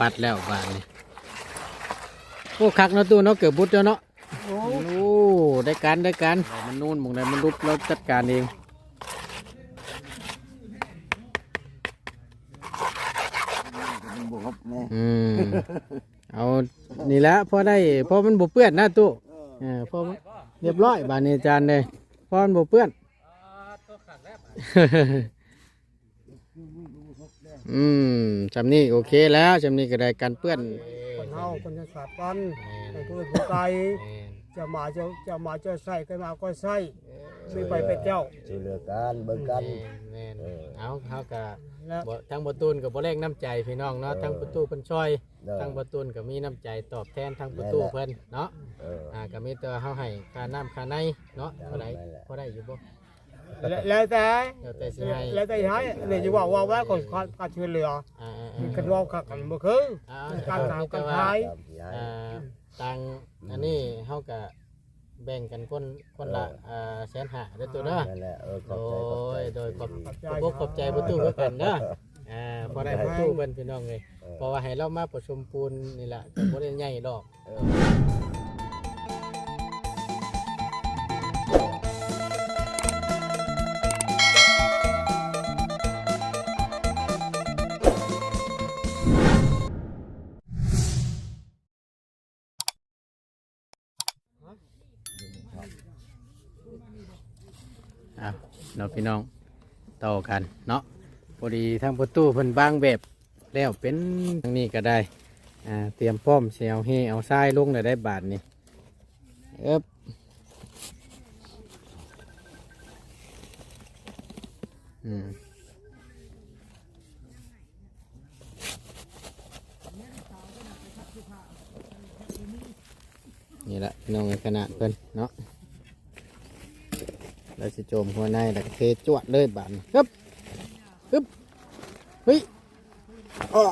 ปัดแล้วบานนี้โอ้คักเนาะตู้เนาะเกือบบุดแล้วเนาะโอ้โอ้ได้การได้การมันนู่นหมองใดมันรุบเราจัดการเองบวกแม่อืมเอานี่แหละพอได้พอมันบ่เปื้อนนะตู้เออพอมันเรียบร้อยบานนี้อาจารย์เลยพอมันบ่เปื้อน อืมจำนี่โอเคแล้วจำนี่ก็ได้การเปื้อนคนเฮาคนจะสาดกันแต่ตัวผู้ไกลจะมาจะจะมาจะใส่ก็มาก็ใส่ไม่ไปไปเจ้าช่วยเหลือกันเบิ่งกันแม่นเอาเขาก็แล้วบ่ทั้งประตูนกับบ่แรงน้ำใจพี่น้องเนาะทั้งประตูเพิ่นช่วยเด้อทั้งประตูนก็มีน้ำใจตอบแทนทั้งประตูเพิ่นเนาะเอออ่าก็มีแต่เฮาให้ค่าน้ำค่าในเนาะเท่าไหร่นั่นแหละพอได้อยู่บ่ แล้วแล้วแต่แล้วแต่สิให้แล้วแต่ให้เนี่ยจะว่าว่าว่าคนการช่วยเหลืออ่ามีๆกันว่าขักกันบ่คือๆอ่าการถามมีกัแต่นว่าทายตามที่ให้อ่าตังอันนี้เฮาก็แบ่งกันคนคนละอ่าแสนห้าเด้อตัวเด้อนั่นแหละเออขโดอบใจขอบใจยโดยขอบขอบใจประตูเพื่อกันเด้ออ่าพอได้ประตูเพิ่นพี่น้องเลยเออเพราะว่าให้เรามาประชุมปูนนี่แหละก็บ่ได้ใหญ่ดอก อะเราพี่น้องต่อกันเนาะพอดีทางประตูเพิ่นบางแบบแล้วเป็นทางนี้ก็ได้อ่าเตรียมพร้อมเสียวเฮเอาทรายลงได้ได้บาทนี่เอ๊บอืมนี่แหละพี่น้องขนาดเพิ่นเนาะ เราจะโจมหัวในแล้วก็เทจวดเลยบานฮึบฮึบเฮ้ยอ้อ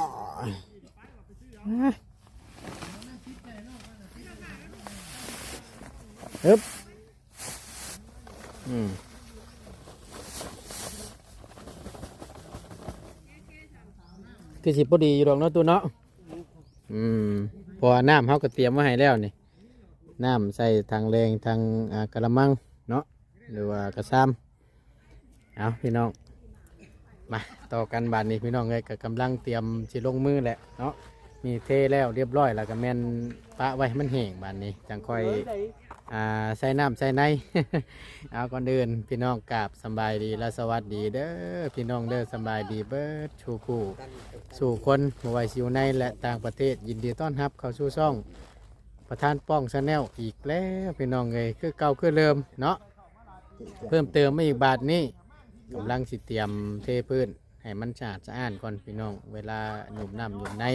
ฮึบอืมคือสิพอดีอยู่หรอกเนาะตัวเนาะอืมพอน้ำเขาก็เตรียมไว้ให้แล้วนี่ น้ำใส่ทางแรงทางกระมัง หรือว่ากระซ้ำเอาพี่น้องมาต่อกันบานนี้พี่น้องเลยก็กำลังเตรียมสิลงมือแหละเนาะมีเทแล้วเรียบร้อยแล้วก็แม่นปะไว้ให้มันแห้งบานนี้จังค่อยอ่าใส่น้ำใส่ใน เอาก่อนเดินพี่น้องกราบสำบายดีและสวัสดีเด้อพี่น้องเด้อสำบายดีเบิดชูคู่สู่คนบ่ไหวสิวในและต่างประเทศยินดีต้อนรับเข้าสู่ช่อง ประธานป้องชาแนลอีกแล้วพี่น้องเลยคือเก่าคือเดิมเนาะ เพิ่มเติมไมาอีกบาทนี้กำลังสิเตรียมเทพื้น ให้มันสะอาดสะอ้านก่อนพี่น้อง เวลาหนุ่มน้ำหนุ่มใน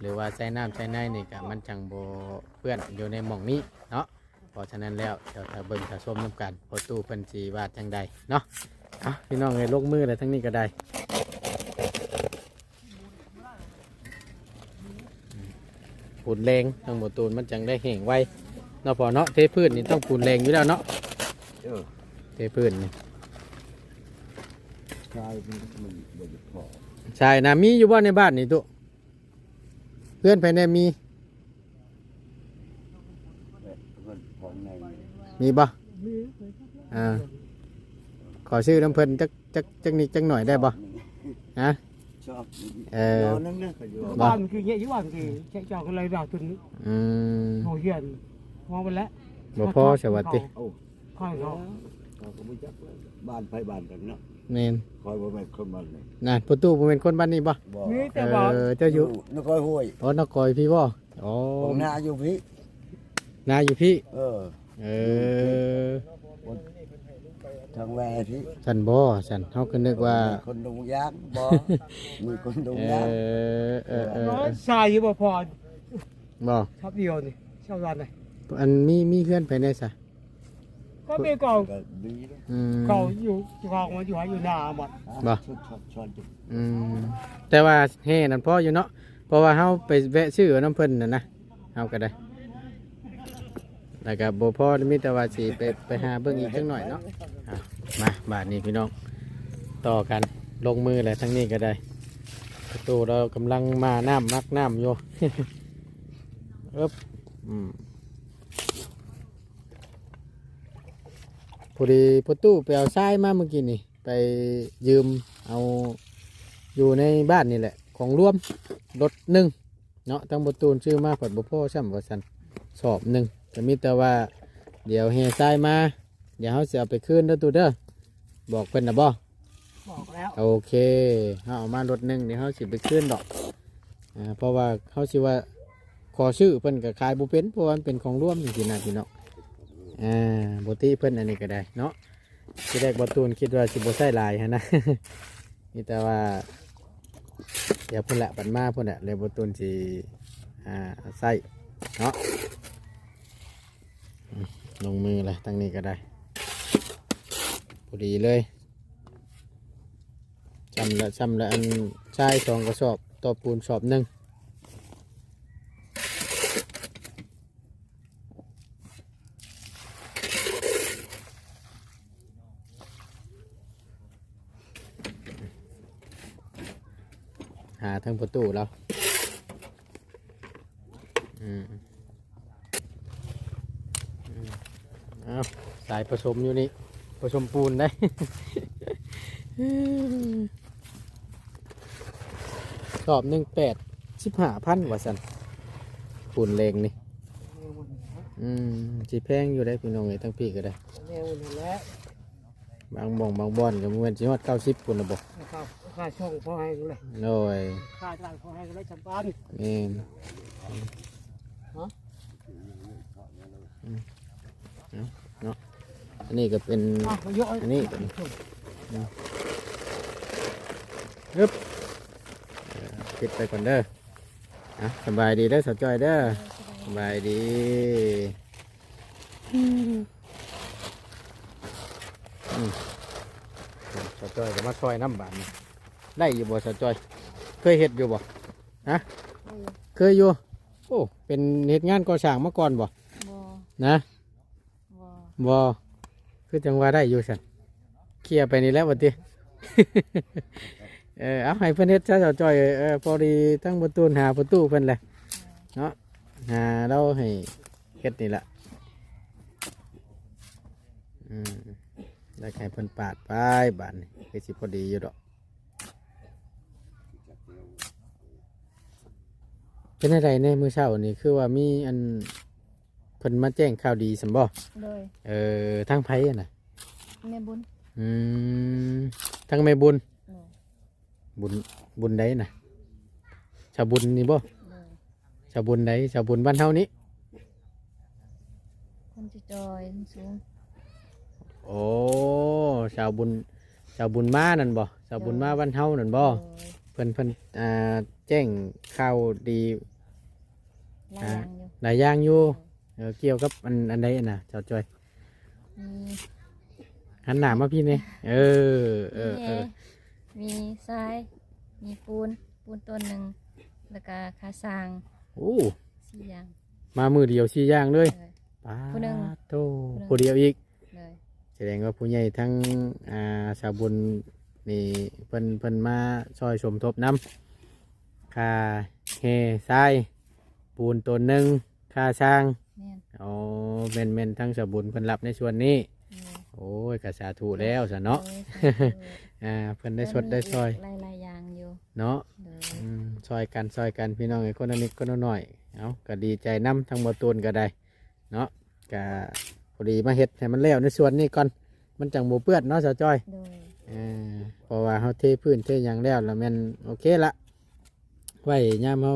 หรือว่าใส่น้ำใส่ในนี่ก็มันจังโบเพื่อนอยู่ในหม่องนี้เนาะเพราะฉะนั้นแล้วเดี๋ยวถ้าเบิ่งถ้าชมน้ำกันพอตู้เพิ่นสีวาดจังใดเนาะพี่น้องเลยลงมือเลยทั้งนี้ก็ได้ปูนแรงทั้งหมดตูนมันจังได้แห้งไวเนาะพอเนาะเทพื้นนี่ต้องปูนแรงอยู่แล้วเนาะ เออ เทพื้นนี่ชายมันมันบ่ได้พอใช่นะมีอยู่บ้านในบ้านนี่ตุเพื่อนภายในมีเพิ่นของในมีบ่อ่าขอชื่อน้ำเพิ่นจักจักจักนิดจักหน่อยได้บ่ฮะชอบเออนอนนั่งนะก็อยู่บ้านคือเงี้ยอยู่บ้านคือใช้เจ้าก็เลยดาวตุนอืมโหเหียนมองไปแล้วบ่พอสวัสดีโอ้ข้างเขา เขาก็บ่จักเลยบ้านไปบ้านกันเนาะแมนคอยบ่แม่นคนบ้านเลยน่ะประตูบ่เป็นคนบ้านนี้บ่บ่นี่เอแต่ว่าอเจ้าอยู่นครห้วยอ๋อนกอยพี่บ่อ๋อของนาอยู่พี่นาอยู่พี่ เออ เออทางแว่พี่ฉันบ่ฉันเฮาก็นึกว่ามีคนดงยางบ่มีคนดงเอยางอเออเออน้อเอยอชายอยู่บ่พอบ่ชอบเดียวนี่ชอบวันไหนอันมีมีเพื่อนภายในซะ ก็มีเก่าก็ดีนะอืมเก่าอยู่กองมันอยู่หาอยู่หน้าหมดบ่ ชดชดชดจุดอืมแต่ว่าเฮ่นั่นพออยู่เนาะเพราะว่าเฮาไปแวะซื้อน้ำเพิ่นน่ะนะเฮาก็ได้แล้วก็บ่พอมีแต่ว่าสิไปไปหาเบิ่งอีกจังหน่อยเนาะอะมาบาดนี้พี่น้องต่อกันลงมือแล้วทั้งนี้ก็ได้เทประตูเรากำลังมาน้ำมักน้ำอยู่ เอ๊บอืม พอดีประตูไปเอาทรายมาเมื่อกี้นี่ ไปยืมเอาอยู่ในบ้านนี่แหละ ของร่วมรถหนึ่งเนาะตั้งประตูชื่อมาผัดบุพ่อช่ำว่าสันสอบหนึ่งจะมีแต่ว่าเดี๋ยวเฮทรายมา เดี๋ยวเขาจะเอาไปคืนเด้อตูเด้อบอกเพิ่นนะบ่บอกแล้วโอเคเขาเอามารถหนึ่งเดี๋ยวเขาสิไปคืนดอกอ่าเพราะว่าเขาสิว่าขอชื่อเพิ่นกับขายบุเป็นเพราะว่ามันเป็นของร่วมจริงๆนะพี่เนาะ อ่าบติเพิ่นอันนี้ก็ได้เนาะที่แรกบตูนคิดว่าสิบใส่ลายฮะนะนี่แต่ว่า เดี๋ยวเพิ่นละปันมาเพิ่นละเลยบตูนสิอ่าใส่เนาะลงมือเลยตั้งนี้ก็ได้พอดีเลยจำละจำละอันชายสองกระสอบต่อปูนสอบหนึ่งาทั้งประตูแล้วอืมอืมเอาสายผสมอยู่นี่ ผสมปูนได้สอบหนึ่งแปดสิบห้าพันว่าสันปูนเลงนี่ อืมจีแพงอยู่ได้พี่น้องเลยทั้งพี่ก็ได้แนวนี่แหละบางบ่องบางบ่อนก็มันจีฮอดเก้าสิบปุ่นระบบค่า ค่าช่องพอให้เลยโอ้ยค่าจ้างพอให้เลยจำปานนี่ฮะอืมเนาะอันนี้ก็เป็นอะมาเยอะอันนี้ก็ยึบเอ่อปิดไปก่อนเด้ออะสบายดีเด้อสาวจอยเด้อสบายดีอืมสาวจอยก็มาซอยน้ำบานนี่ ได้อยู่บ่สาวจอย เคยเห็ดอยู่บ่ฮะเคยอยู่ โอ้เป็นเห็ดงานก่อสร้างมาก่อนบ่บ่นะบ่บอคือจังว่าได้อยู่สันเคลียร์ไปนี่แล้ววันทีเออเอาให้เพื่อนเฮ็ดซะเจ้าจอยเออพอดีตั้งประตูหาประตูเพิ่นเลยเนาะหาเราให้เฮ็ดนี่แหละอืมได้ให้เพิ่นปาดไปบานนี่คือสิพอดีอยู่ดอก เป็นอะไรในมื้อเช้านี่คือว่ามีอันเพิ่นมาแจ้งข่าวดีสัมบ่โดยเออทั้งไพ่น่ะแม่บุญอืมทั้งแม่บุญ โดยบุญบุญใดน่ะชาวบุญนี่บ่โดยชาวบุญใดชาวบุญบ้านเฮานี้คนจะจอยสูงโอ้ชาวบุญชาวบุญมานั่นบ่ชาวบุญมาบ้านเฮานั่นบ่โดย เพิ่นเพิ่นอ่าแจ้งข่าวดีหลายอย่างอยู่หลายอย่างอยู่เออเกี่ยวกับอันอันใดน่ะเจ้าจ้อยมีหันหน้ามาพี่นี่เออเออเออมีทราย มีปูน ปูนต้นหนึ่งแล้วก็คาสร้างโอ้สี่อย่างมามือเดียวสี่อย่างเลยเลยป้าผู้หนึ่งโตผู้หนึ่ง ผู้เดียวอีกเลยแสดงว่าผู้ใหญ่ทั้งอ่าชาวบุญ นี่เพิ่นเพิ่นมาช่วยสมทบน้ำค่าเฮทรายปูนตัวหนึ่งค่าช่างแม่นอ๋อเมนเมนทั้งชาวบุญเพิ่นรับในส่วนนี้เลยโอ้ยกระสาธุแล้วสะเนาะโดยสาธุอ่าเพิ่นได้สดได้ซอยหลายหลายๆอย่างอยู่เนาะเลยอืมซอยกันซอยกันพี่น้องไอ้คนละนิดคนละหน่อยเอาก็ดีใจน้ำทั้งบ่ตูนก็ได้เนาะก็พอดีมาเฮ็ดให้มันแล้วในส่วนนี้ก่อนมันจังบ่เปื้อนเนาะสาวจอยโดยอ่า เพราะว่าเขาเทพื้นเทหยังแล้วแล้วแมันโอเคละไว้ย่ามเขา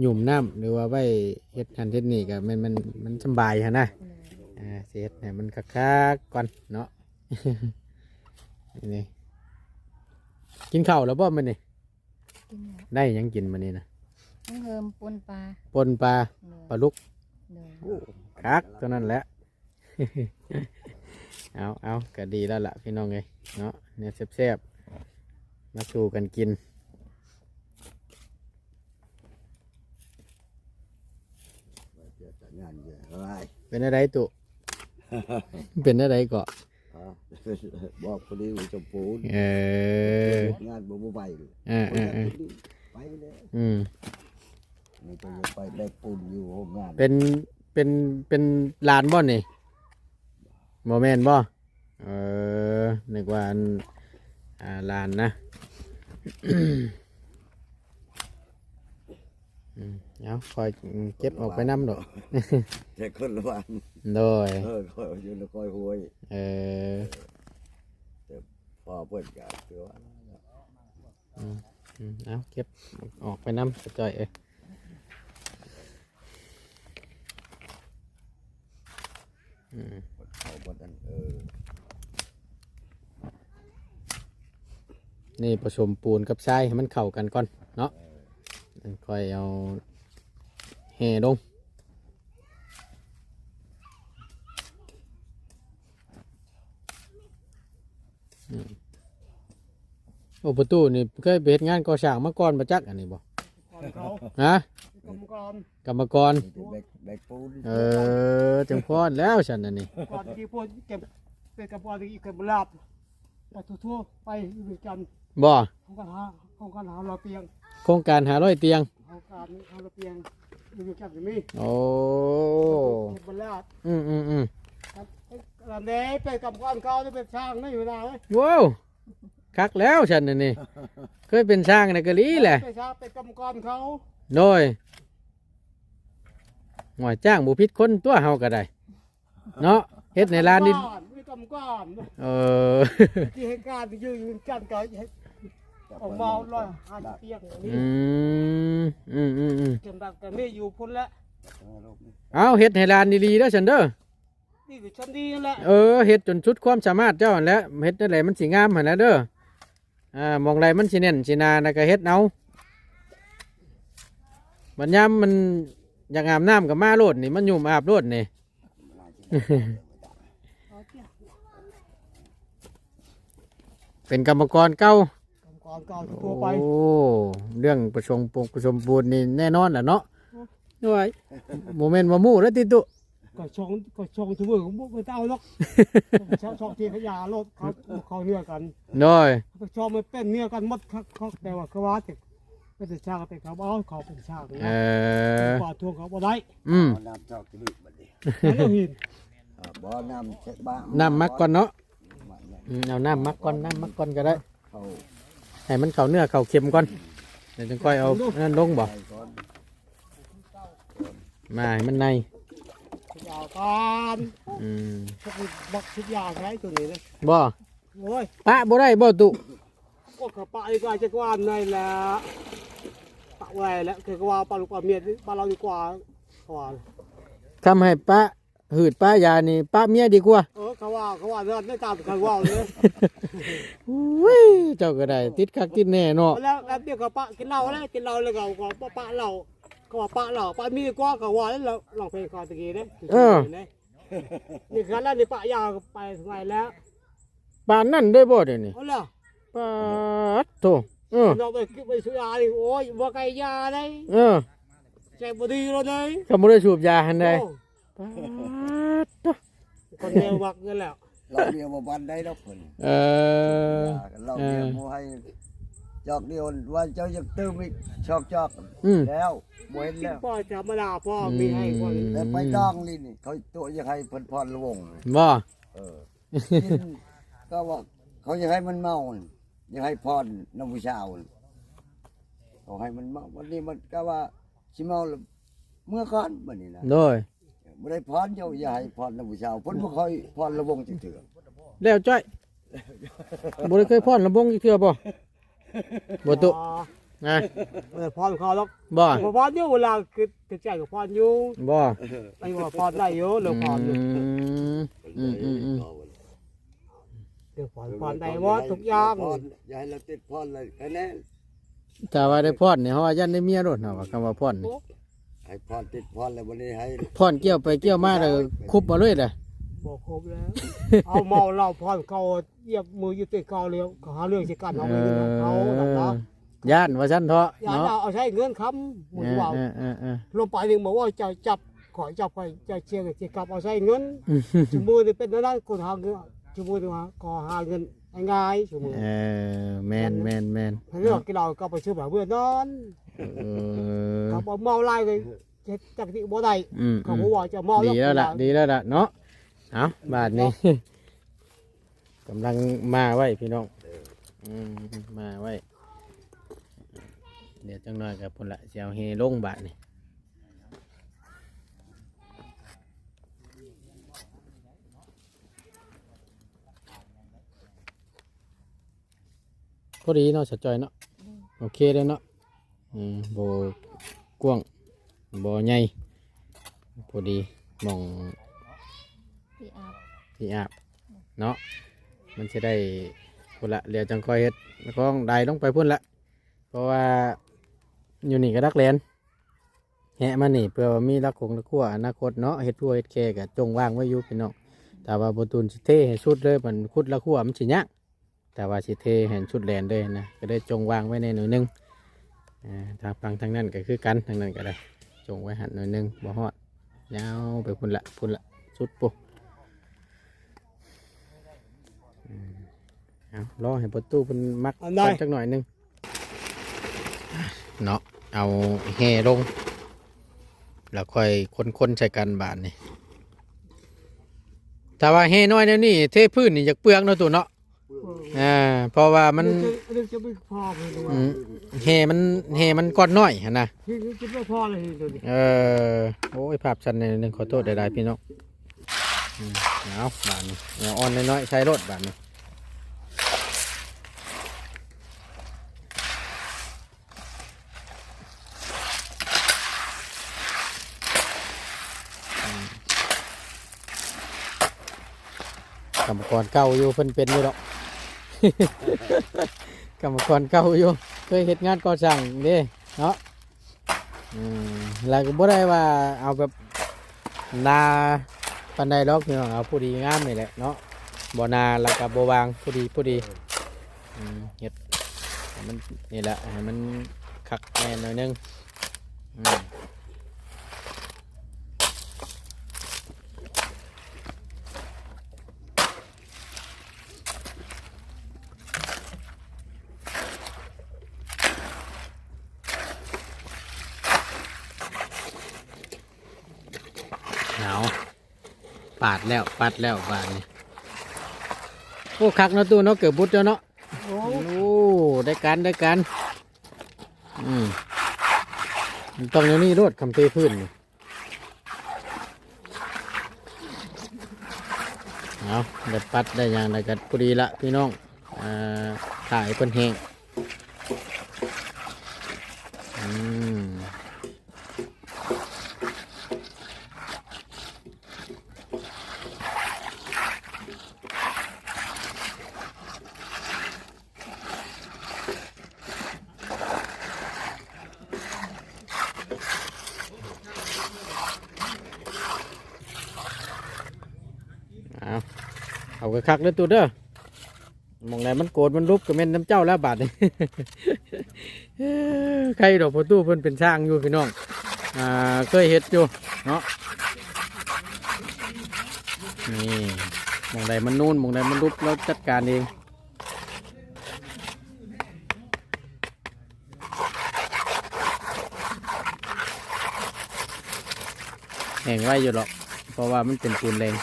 หยุ่มน้ำหรือว่าไว้เฮ็ดคันเฮ็ดนี่ก็มันมันมันสำบายฮะนะเลยอ่าสิเฮ็ดให้มันคักๆก่อนเนาะนี่กินข้าวแล้วบ่มันนี่กินแล้วได้หยังกินมันนี่นะต้องเพิ่มปูนปลาปนปลาเลยปลาลุกเลยคักเท่านั้นแหละ เอาเอาก็ดีแล้วล่ะพี่น้องเอ้ยเนาะเนี่ยแซ่บๆ มาชูกันกินงานเยอะอะไรเป็นอะไรตุ เป็นอะไรเกาะอะบอกพอดีว่าจะปูนเอองานบ่บ่ไปเลยเออเออเออไปเลยอืมนี่ก็จะไปได้ปูนอยู่โรงงานเป็นเป็นเป็นลานบ่นี่บ่แม่นบ่เออนึกว่าอันอ่าลานนะ อืมเอาคอยเก็บออกไปน้ำดอกแต่คนละวันโดยเออคอยอยู่แล้วคอยหวยเออพอเปิดกันคือว่าอืมเอาเก็บออกไปน้ำกระจอยเอ้ยอืมเขาบดอันเออ นี่ผสมปูนกับทรายให้มันเข้ากันก่อนเนาะค่อยเอาแห่ลงอืมโอ้ประตูนี่เคยไปเฮ็ดงานก่อสร้างมาก่อนมาจักอันนี้บ่ก่อนเขาฮะกรรมกรกรรมกรมีแต่แบกแบกปูนเออจังพอดแล้วฉันอันนี้ก่อนที่พวกเก็บเป็นกรรมกรที่เก็บลาบไปทั่วๆไปอยู่ด้วยกัน บ่ของการหาของการหาเราเตียงโครงการหาร้อยเตียงของการหาเราเตียงอยู่ด้วยกันจะมีโอ้เก็บลาบอืมอืมอืมครับลำเด้ไปกรรมกรเขาจะเป็นช่างไม่อยู่ได้เลยว้าวคักแล้วฉันอันนี้เคยเป็นช่างในกะลีแหละไปช่างเป็นกรรมกรเขาโดยหน่วยจ้างบุพิษคนตัวเฮาก็ได้เนาะเฮ็ดในร้านนี่มีกรรมกรเออที่เหตุการณ์ที่อยู่อยู่กันก็ ออกมาลอยหาเตียงนี่อืมอืมอืมอืมจนแบบแต่ไม่อยู่พ้นแล้วเอาเฮ็ดให้ร้านดีๆเด้อฉันเด้อนี่คือชั้นดีนั่นแหละเออเฮ็ดจนชุดความสามารถเจ้าหั่นแหล้วเฮ็ดได้ไรมันสิงามหั่นแหล้วเด้ออ่ามองไรมันสิแน่นสินานะก็เฮ็ดเอาบัดยามมันอยากอาบน้ำกับมาโลดนี่มันยุ่มอาบโลดนี่ เป็นกรรมกรเก่า กรรมกรเก่าที่ทั่วไป โอ้เรื่องประชงปงประชมบูรณ์นี่แน่นอนแหละเนาะด้วยโมเมนต์มามู่แล้วติตุ ก็ชงก็ชงทุกมือของพวกไม่เต้าหรอกชอบชอบที่ขยะรถเขาเขาเนื้อกันด้วยก็ชอบมันเป็นเนื้อกันหมดครับเขาแต่ว่าเขาว่าแต่เป็นแต่ชาติเป็นเขาเอาเขาเป็นชาติเอนะอกว่าทวงเขาบ่ได้อืมบ่น้ำจอกกระดิกบัดนี้นั่นเราหินอ่าบ่น้ำเช็ดบ้างน้ำมักก่อนเนาะมาเนี่ยอืมเอาน้ำมักก่อนน้ำมักก่อนก็ได้เขา ให้มันเข้าเนื้อเข้าเค็มก่อนเดี๋ยวจึงค่อยเอานั่นลงบ่ไปก่อนมาให้มันในขยะกันอืมพวกบักทุกอย่างไงตัวนี้เลยบ่โอ้ยปะบ่ได้บ่ตุก็กระปะดีกว่าจะกว่าในแหละปะแหวแล้วคือก็ว่าปลาลูกปลาเมียปลาเราดีกว่าเขาว่าทำให้ปะ หืดปะยานี่ปะเมียดีกว่าเออเขาว่าเขาว่าเรื่องไม่ตามเขาว่าเลยอุ้ยเจ้าก็ได้ ติดคักติดแน่เนาะแล้วแล้วเดี๋ยวก็ปะกินเหล้าแล้วกินเหล้าแล้วก็ก็ปะปะเหล้าก็ว่าปะเหล้าปะมีดีกว่าก็ว่าแล้วเราลองเพลงก่อนตะกี้เด้นี่คือแล้วนี่ปะยาวไปถึงไหนแล้วปานนั่นได้บ่เดี๋ยวนี้เอาล่ะปาดโตเออเราไปไปซื้อยาดิโอ้ยบ่ไกลยาได้เออใจบ่ดีแล้วเด้ก็บ่ได้สูบยาหันใด โอ้ปาดโตคนเดียววักเงินแล้วเราเดียวบ่บันได้ดอกเพิ่นเออเราเดียวบ่ให้จอกเดียวว่าเจ้าจะตื้มอีกชอกจอกอืมแล้วบ่เห็นกินแล้วพ่อธรรมดาพ่อมีให้คนแต่ไปดองนี่นี่เขาตัวจะให้เพิ่นพรระวงบ่เออกินก็ว่าเขาจะให้มันเมาน่ะอยากให้พรน้ำผู้ชาวน่ะเขาให้มันเมาวันนี้มันก็ว่าสิเมาแล้วเมื่อก่อนบัดนี้นะโดย บ่ได้พรเจ้าอย่าให้พรน้ำผู้ชาวเพิ่นบ่ค่อยพรระวงจักเถื่อแล้วจ้อยบ่ได้เคยพ่อนระบงอีกเทื่อบ่บ่ตุอ๋อนะเออพรเขาแล้วบ่พอพรอยู่เวลาคือคือใจกับพรอยู่บ่ไอ้ว่าพรได้อยู่เรื่องพรอยู่อืมอืมอืมอืมเรื่องพรพรได้หมดทุกอย่างพรอย่าให้เราติดพรเลยคะแนนถ้าว่าได้พ่อนนี่เฮาว่ายันได้เมียรถเนาะว่าคำว่าพ่อนนี่ ให้พรติดพรแล้ววันนี้ให้พ่อนเกี่ยวไปเกี่ยวมาแล้วคุบมาเลยเด้อบอกครบแล้ว เอาเมาเหล้าพรเขาเหยียบมืออยู่ติดเขาเลี้ยวเขาหาเรื่องสิกันเอาเอไปอเขาดังนั้นย่านว่าซั่นเถาะอย่าเนาะเอาใช้เงินคำหมุนว่าเออเออเออลงไปหนึ่งบอกว่าจะจับขอจับไปจะเชียร์จะกลับเอาใช้เงินเออจมูกนี่เป็นนั่นคนหาเงินจมูกนี่หาขอหาเงินง่ายๆชั่วโมงเออแม่นแม่นแม่นถ้าเลือกกินเราก็ไปซื้อแบบเพื่อนนอน เออถ้าบ่เมาไล่เลยเฮ็ดจักที่บ่ได้อืมเขาอืม บอกว่าจะเมาดีแล้วล่ะดีแล้วล่ะเนาะเอาบาทนี้ กำลังมาไว้พี่น้องอืมมาไว้ เดี๋ยวจังหน่อยกับพุ่นละเสียวเฮลงบาทนี่พอดีเนาะสะจอยเนาะโอเคเลยเนาะอืม โบกว้างโบใหญ่พอดีหมองพี่อาบที่อาบเนาะมันจะได้พุ่นละเดี๋ยวจังค่อยเฮ็ดแล้วก็ได้ลงไปพุ่นละเพราะว่าอยู่นี่ก็รักแลนแหะมานี่เพื่อว่ามีรักคงรักขั้วอนาคตเนาะเฮ็ดพัวเฮ็ดแค่ก็จงวางไว้อยู่พี่น้องแต่ว่าบตูนสิเทให้สุดเลยมันคุดละขั้วมันสิยากแต่ว่าสิเทให้สุดแลนเลยนะก็ได้จงวางไว้ในหน่อยหนึง อ่าทางฟังทางนั้นก็คือกันทางนั้นก็ได้จงไว้หันหน่อยหนึงบ่ฮอดยาวไปพุ่นละพุ่นละสุดปุ๊เอารอให้ประตูเป็นมักอันใดก่อนจักหน่อยหนึงเนาะเอาแห่ลง แล้วค่อยคนๆใช้กันบานนี่ถ้าว่าแห่น้อยแล้วนี่เทพื้นนี่อยากเปลืองเนาะตัวเนาะ อ่าเพราะว่ามันเรื่องจะไม่พอเลยตัวอืมแห่มันแห่มันก้อนน้อยหั่นนะที่คิดว่าพอเลยตัวนี้เออโอ้ยภาพชันในหนึ่งขอโทษได้ๆพี่น้องอืมเอาบานนี้เอาอ่อนน้อยๆใช้รถบานนี้อืมกรรมกรเก่าอยู่เพิ่นเป็นอยู่ดอก กรรมกรเก่าอยู่เคยเฮ็ดงานก่อสร้างเด้เนาะอืมแล้วก็บ่ได้ว่าเอาแบบนาปันใดดอกพี่น้องเอาผู้ดีงามนี่แหละเนาะบ่นาแล้วก็บ่วางผู้ดีผู้ดีเฮ็ดมันนี่แหละให้มันคักแน่นหน่อยนึง ปาดแล้วปัดแล้วบานนี้โอ้คักเนาะตู้เนาะเกือบบุดแล้วเนาะโอ้โอ้ได้การได้การอืมต้องอย่างนี้รดคำเทพื้นนี่เอาได้ปัดได้อย่างไรกันพอดีละพี่น้องอ่าถ่ายเป็นแห้ง เอาเอากระคักเลยตัวเด้อมองไหนมันโกรธมันรุบก็เม่นน้ำเจ้าแล้วบาดนี่เอ้อใครดอกประตูเพิ่นเป็นช่างอยู่พี่น้องอ่าเคยเฮ็ดอยู่เนาะนี่มองใดมันนูนมองใดมันรุบเราจัดการเองแห้งไว้อยู่หรอก เพราะว่ามันเป็นปูนแรง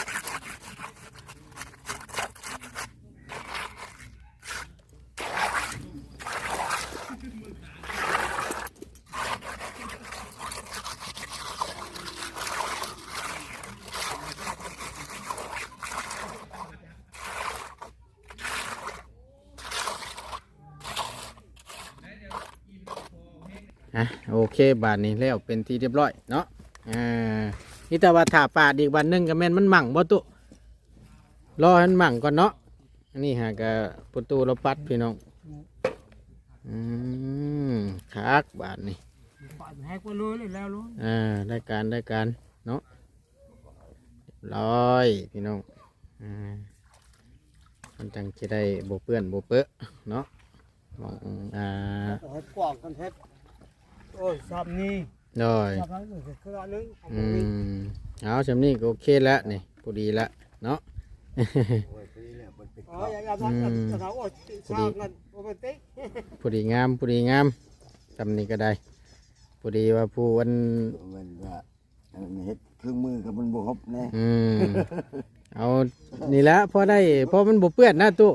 อะโอเคบาทนี้แล้วเป็นที่เรียบร้อยเนาะอ่านี่แต่ว่าถ้าปาดอีกวันหนึงก็แม่นมันหมั่งบ่ตุรอให้มันหมั่งก่อนเนาะอันนี้หากะประตูเราปัดพี่น้องอืมคักบาทนี้ปาดแหกไปเลยเลยแล้วรู้อ่าได้การได้การเนาะเรียบร้อยพี่น้องอ่ามันจังจะได้โบเปื้อนโบเปอะเนาะมองอ่าเฮ็ดกว้างกันเฮ็ด โอ้ยซ้ำนี่ได้ซ้ำนั้นคือคืออันนึงอันอืนี้มเอาชำนี้ก็โอเคแล้วนี่พอดีแล้วเนาะ โอ้ยพอดีแล้วมันเป็นอ๋ออย่าอย่ามาอย่าเขาว่าสร้างกันปกติผู้ดีงามผู้ดีงามทำนี่ก็ได้ผู้ดีว่าผู้วันมันว่าอันนั้นเฮ็ดเครื่องมือกับมันบ่ครบแน่อืมเอานี่ละพอได้พอมันบ่เปื้อนนะตู้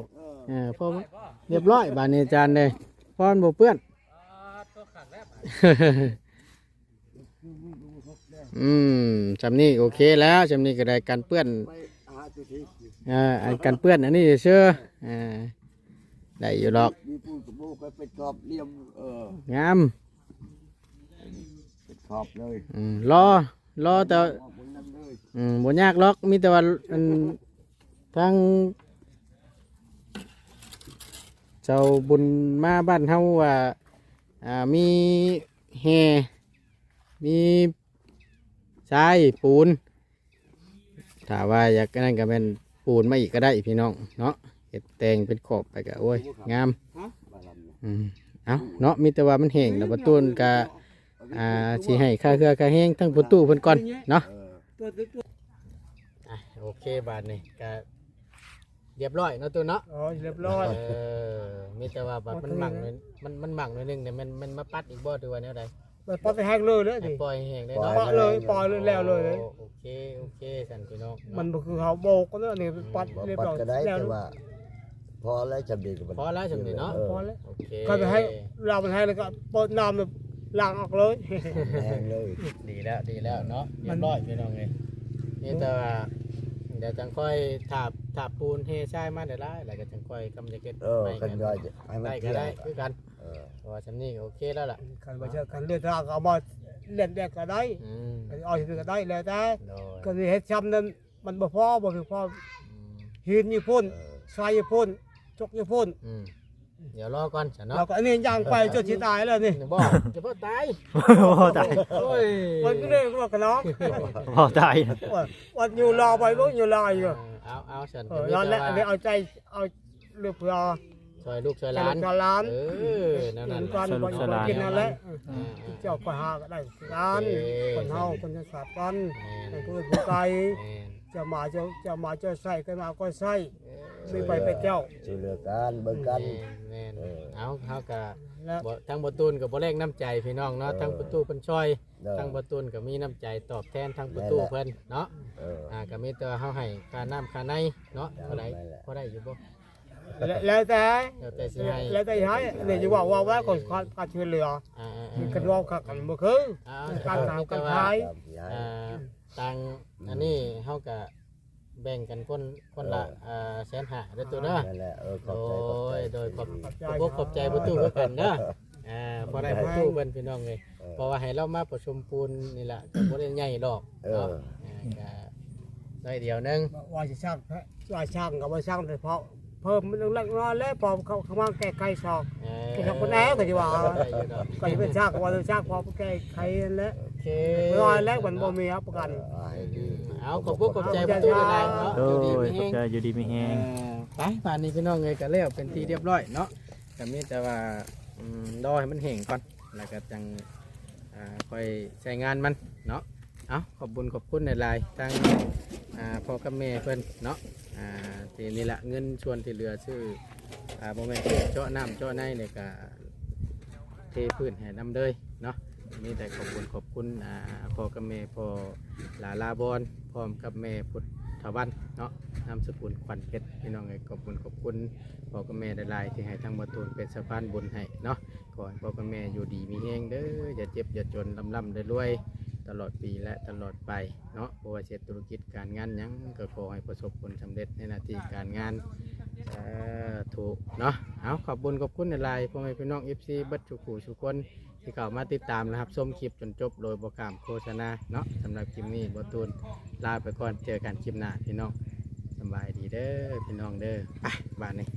เออพอมันเรียบร้อยบานนี้อาจารย์เลยพอมันบ่เปื้อน อืมจำนี่โอเคแล้วจำนี่ก็ได้การเปื้อนไปหาจุดที่อ่าอันการเปื้อนอันนี้เชื่ออ่าได้อยู่หรอกมีปูนกับโบก็เป็นขอบเลี่ยมเอองามเป็นขอบเลยอืมรอรอแต่ขอบบนนั้นเลยอืมบ่ยากหรอกมีแต่ว่าอันทางเจ้าบุญมาบ้านเฮาว่า อ่ามีแฮมีทรายปูนถ้าว่าอยากนั่นก็เป็นปูนมาอีกก็ได้พี่น้องเนาะเห็ดแตงเป็นขอบไปก็โอ้ยงามบาลำเนี่ยอืมเอาเนาะมีแต่ว่ามันแห้งแล้วประตูนก็อ่าสิให้ค่าเครือค่าแห้งทั้งประตูเพิ่นก่อนเนาะเออตัวตัวตัวอะโอเคบาทนี่ก็ เรียบร้อยเนาะตัวเนาะอ๋อเรียบร้อย เออมีแต่ว่าแบบมันหมั่งหน่อยมันมันหมั่งหน่อยหนึงเนี่ยมันมันมาปัดอีกบ่ตัวแนวใดมันปล่อยไปแห้งเลยเลยให้ดิ ปล่อยแห้งได้ปล่เนาะอยเลยปล่อยเลยแล้วเลยเลย โอเคโอเคสันพี่น้องมันบ่คือเขาโบกก็เนี่ยนี่ปัดบ่เรียบปัดร้อยก็ได้แล้วแต่ว่า พอแล้วจำดีกับมันพอแล้วจำนี่เนาะออพอแล้วโอเคก็ไปให้เรามันให้แล้วก็เปิดน้ำแบบล้างออกเลย แห้งเลยดีแล้วดีแล้วเนาะมัเรียนบร้อยพี่น้องเลยนี่แต่ว่าเดี๋ยวจังค่อยถาบ ถาบปูนเฮใช่มาเดี๋ยวได้แล้วก็จังค่อยกำจะเก็บเออไปคันย่อยจะให้มันได้ก็เที่ยได้งคือกันเออเพราะว่าจำนี่โอเคแล้วล่ะคันบ่เชื่อคันเลือดทางเอามาเล่นแดกก็ได้อืมเอาสิก็ได้แล้วแต่โดยก็สิเฮ็ดซ้ำนั้นมันบ่พอบ่คือพออืมหินญี่ปุ่นเออทรายญี่ปุ่นจกญี่ปุ่นอืมเดี๋ยวรอก่อนฉันเราเนาะก็อันนี้ย่างไปจนสิตายแล้วนี่เดี๋ยวบอกจะพ่อตายพ่อตายโอ้ยมันก็เลยว่ากันน้อง พ่อตายว่าวันอยู่รอไปบ่อยู่รออยู่ เอาเอาฉันเออแล้วอันนี้เอาใจเอาเลือกเพื่อช่วยลูกช่วยหจะลาลูนกจะหล้านเออนั่นเหมืนั่อนนกันบ่บ่กินนั่นแหละเจ้าก็หาก็ได้กันคนเฮาคนจะสาบกันให้ผู้ผู้ไกลจะมาจะจะมาจะใส่กันมาก็ใส่มีไปไปเจ้าช่วยเหลือกันเบิ่งกันแม่นเออเอาเขากะแล้วบ่ทั้งประตูนกับบ่แรกน้ำใจพี่น้องเนาะเออทั้งประตูเพิ่นช่วย เด้อ ทั้งประตูนก็มีน้ำใจตอบแทนทั้งประตูเพิ่นเนาะเออ อ่าก็มีแต่ว่าเฮาให้ค่าน้ำค่าในเนาะเท่าไหร่ได้แหละพอได้อยู่บ่แล้วแล้วแต่แล้วแต่สิให้แล้วแต่ให้เนี่ยจะว่าว่าว่าคนการช่วยเหลืออ่ามีๆกันว่ากันบ่คือๆเอาการเอาถามมีกัแต่นว่าทายตามที่ให้ อ่าตังอันนี้เฮาก็แบ่งกันคนคนละอ่าแสนห้าเด้อตัวเนาะนั่นแหละเออขโดอบใจขอบใจยโดยขอบขอบอกขอบใจประตูเพื่อนเด้อ อ่าพอได้ประตูเพิ่นพี่น้องเลยเออเพราะว่าให้เรามาประชุมปูนนี่แหละก็บ่ได้ใหญ่ดอกเออเนาะอ่าก็ได้เดียวหนึงว่าจะสร้างว่าช่างกับว่าช่างแต่เพราะเพิ่มมันเล็กน้อยแล้วพอเขาเขามาแก้ไขสอบเออแก้ไขคนแอ้ก็จะว่าได้อยู่ดอกก็จะเป็นช่างก็ว่าจะช่างพอแก้ไขนั่นแหละโอเคน้อยแล้วมันบ่มีครับประกัน เออให้ดีเอาขอบคุณขอบใจประตูหลายๆเนาะโอ้อยู่ดียมีขแฮอบงใจอยู่ดีมีแฮง เออไปป่านนี้พี่น้องเลยก็แล้วเป็นที่เรียบร้อยเนาะก็มีแต่ว่าอืม รอให้มันแห้งก่อน แล้วก็จังค่อยใช้งานมันเนาะ เอาขอบคุญขอบคุณในลายทั้งพ่อกับแม่เพิ่อนเนาะอ่าทีนี่แหละเงินชวนที่เหลือชื่ออ่าโมเมนต์เจาะน้ำเจาะในเนี่ยก็เทพื้นให้น้ำเลยเนาะมีแต่ขอบคุณขอบคุณอ่าพ่อกับแม่พ่อลาลาบอนพร้อมกับแม่พุทธ วันเนาะนามสกุลขวัญเพชรพี่น้องเอ้ยขอบคุณขอบคุณพ่อกับแม่ได้ลายๆที่ให้ทางบัตูนเป็นสะพานบุญให้เนาะขอให้พ่อกับแม่อยู่ดีมีแห้งเด้ออย่าเจ็บอย่าจนลำลำได้รวยตลอดปีและตลอดไปเนาะบ่ว่าเศรษฐธุรกิจการงานหยังก็ขอให้ประสบผลสำเร็จในหน้าที่การงานสาธุเนาะเอาขอบคุณขอบคุณในลายๆพ่อแม่พี่น้อง FC เบัดทุกผู้ทุกคน ที่เข้ามาติดตามนะครับชมคลิปจนจบโดยโปรแกรมโฆษณาเนาะสำหรับคลิปนี้บัตูนลาไปก่อนเจอกันคลิปหน้าพี่น้องสบายดีเด้อพี่น้องเด้อไปบ้านนี้